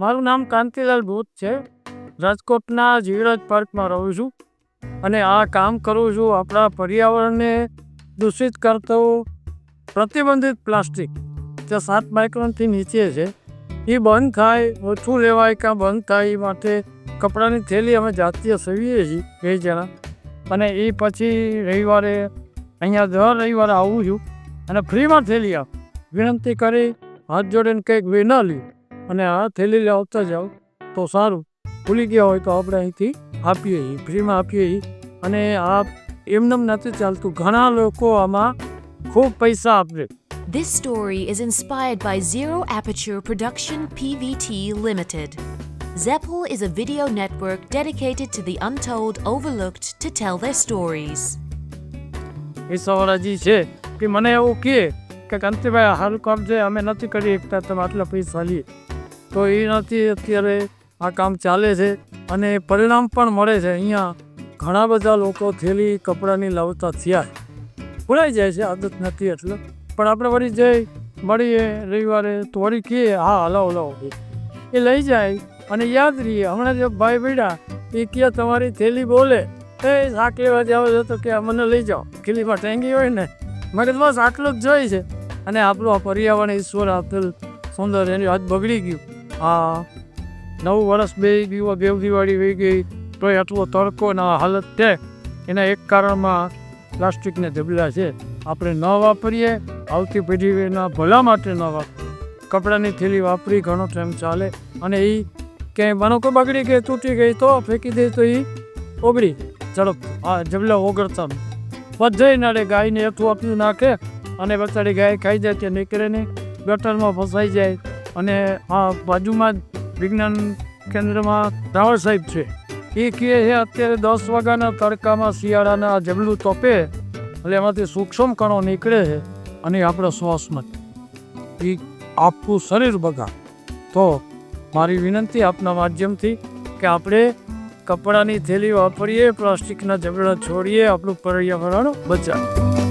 મારું નામ કાંતિલાલ ભૂત છે. રાજકોટના જીવરાજ પાર્કમાં રહું છું અને આ કામ કરું છું આપણા પર્યાવરણને દૂષિત કરતો પ્રતિબંધિત પ્લાસ્ટિક. જે સાત માઇક્રોનથી નીચે છે. એ બંધ થાય, ઓછું લેવાય કાં બંધ થાય એ માટે કપડાની થેલી અમે જાતીય સીવીએ છીએ બે જણા. અને એ પછી રવિવારે અહીંયા દર રવિવારે આવું છું અને ફ્રીમાં થેલી આપ. વિનંતી કરી, હાથ જોડીને કંઈક વિના લ્યું. અને આ થેલી આવતા જાઓ તો સારું ભૂલી ગયા હોય તો આપણે અહીંથી આપીએ ફ્રીમાં આપીએ અને આ એમનેમ નથી ચાલતું ઘણા લોકો આમાં ખૂબ પૈસા આપે This story is inspired by Zero Aperture Production PVT Limited. Zeppel is a video network dedicated to the untold, overlooked to tell their stories. એ સવારાજી છે કે મને એવું કહે કે કાંતિભાઈ હાલ કામ છે અમે નથી કરી શકતા તમે આટલા પૈસા લઈએ તો એ નથી અત્યારે આ કામ ચાલે છે અને પરિણામ પણ મળે છે. અહીંયા ઘણા બધા લોકો થેલી, કપડાની લાવતા થયા ભૂલાઈ જાય છે, આદત નથી એટલે. પણ આપણે વળી જઈ મળીએ રવિવારે તો વળી કહીએ હા, હલાવ હલાવ. એ લઈ જાય અને યાદ રહીએ. હમણાં જે ભાઈ બેડા એ કહે, તમારી થેલી બોલે. એ શાક લેવા જાવ છો તો કે મને લઈ જાઓ. ખીલીમાં ટેંગી હોય ને, મગજ બસ આટલું જ જોઈ છે. અને આપણું આ પર્યાવરણ ઈશ્વર આપેલ સુંદર એની હાથ બગડી ગયું. આ નવું વર્ષ બે ગયું દેવ દિવાળી વહી ગઈ, તોય આટલો તડકો ને હાલત છે. એના એક કારણમાં પ્લાસ્ટિકને ઢબલા છે. આપણે ન વાપરીએ, આવતી પેઢીના ભલા માટે ન વાપરીએ. કપડાની થેલી વાપરી, ઘણો ટાઈમ ચાલે. અને એ ક્યાંય બનો કોઈ બગડી ગઈ, તૂટી ગઈ, તો ફેંકી દે, તો એ ઓગળી ઝડપ. આ જબલા ઓગળતા પધઈ નાડે ગાયને એઠું આપ્યું નાખે. અને બચાડી ગાય ખાઈ જાય, ત્યાં નીકળે નહીં. ગટરમાં ફસાઈ જાય. અને આ બાજુમાં જ વિજ્ઞાન કેન્દ્રમાં રાવળ સાહેબ છે. એ કહે છે, અત્યારે દસ વાગ્યાના તડકામાં શિયાળાના જબલું તપે, એટલે એમાંથી સૂક્ષ્મ કણો નીકળે છે અને આપણો આપણા શ્વાસમાં એ આખું શરીર બગાડ તો મારી વિનંતી આપના માધ્યમથી કે આપણે કપડાની થેલી વાપરીએ, પ્લાસ્ટિકના જબડા છોડીએ, આપણું પર્યાવરણ બચાવીએ.